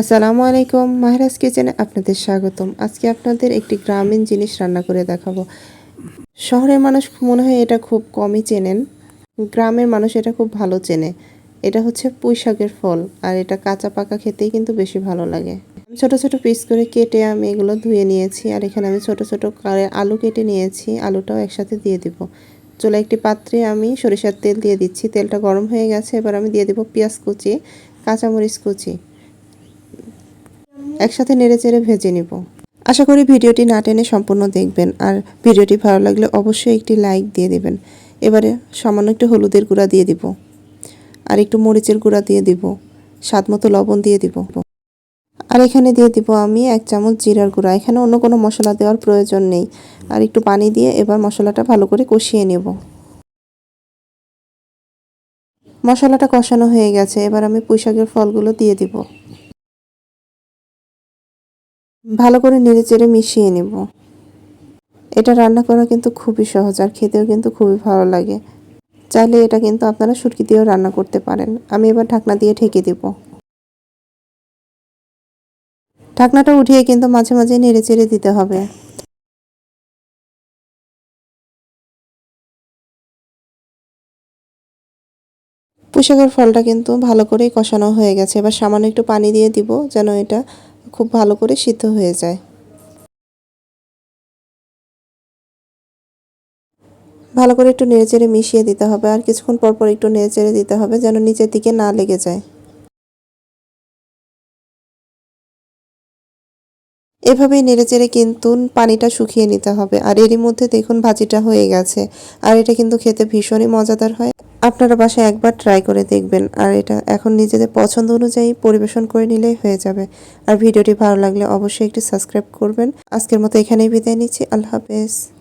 আসসালামু আলাইকুম, মাহরাজ কিচেনে আপনাদের স্বাগতম। আজকে আপনাদের একটি গ্রামীণ জিনিস রান্না করে দেখাবো। শহরের মানুষ মনে হয় এটা খুব কমই চেনেন। গ্রামের মানুষ এটা খুব ভালো চেনে। এটা হচ্ছে পুঁই শাকের ফল, আর এটা কাঁচা পাকা খেতেই কিন্তু বেশি ভালো লাগে। ছোট ছোট পিস করে কেটে আমি এগুলো ধুয়ে নিয়েছি, আর এখানে আমি ছোট ছোট করে আলু কেটে নিয়েছি। আলুটাও একসাথে দিয়ে দিব। চলে একটি পাত্রে আমি সরিষার তেল দিয়ে দিচ্ছি। তেলটা গরম হয়ে গেছে, এবার আমি দিয়ে দিব পেঁয়াজ কুচি, কাঁচামরিচ কুচি। একসাথে নেড়ে চেড়ে ভেজে নিব। আশা করি ভিডিওটি না টেনে সম্পূর্ণ দেখবেন। আর ভিডিওটি ভালো লাগলে অবশ্যই একটি লাইক দিয়ে দেবেন। এবারে সামান্য একটু হলুদের গুঁড়া দিয়ে দিব। আর একটু মরিচের গুঁড়া দিয়ে দিব। স্বাদ মতো লবণ দিয়ে দিব। আর এখানে দিয়ে দিব আমি এক চামচ জিরার গুঁড়া। এখানে অন্য কোনো মশলা দেওয়ার প্রয়োজন নেই। আর একটু পানি দিয়ে এবার মশলাটা ভালো করে কষিয়ে নেব। মশলাটা কষানো হয়ে গেছে। এবার আমি পুঁইশাকের ফলগুলো দিয়ে দিব। ভালো করে নেড়ে চেড়ে মিশিয়ে নেব। এটা রান্না করা কিন্তু খুবই সহজ আর খেতেও কিন্তু খুবই ভালো লাগে। চাইলে এটা কিন্তু আপনারা সুটকি দিয়েও রান্না করতে পারেন। আমি এবার ঢাকনা দিয়ে ঢেকে দেব। ঢাকনাটা উঠিয়ে কিন্তু মাঝে মাঝে নেড়ে চেড়ে দিতে হবে। পোশাকের ফলটা কিন্তু ভালো করেই কষানো হয়ে গেছে। এবার সামান্য একটু পানি দিয়ে দিব যেন এটা খুব ভালো করে সিদ্ধ হয়ে যায়। ভালো করে একটু নেড়েচেড়ে মিশিয়ে দিতে হবে আর কিছুক্ষণ পর পর একটু নেড়েচেড়ে দিতে হবে যেন নিচের দিকে না লেগে যায়। এভাবেই নেড়েচেড়ে কিন্তু পানিটা শুকিয়ে নিতে হবে। আর এরই মধ্যে দেখুন ভাজিটা হয়ে গেছে। আর এটা কিন্তু খেতে ভীষণই মজাদার হয়। আপনারা বাসায় একবার ট্রাই করে দেখবেন। আর এটা এখন নিজেদের পছন্দ অনুযায়ী পরিবেশন করে নিলেই হয়ে যাবে। আর ভিডিওটি ভালো লাগলে অবশ্যই একটি সাবস্ক্রাইব করবেন। আজকের মতো এখানেই বিদায় নিচ্ছি। আল্লাহ হাফেজ।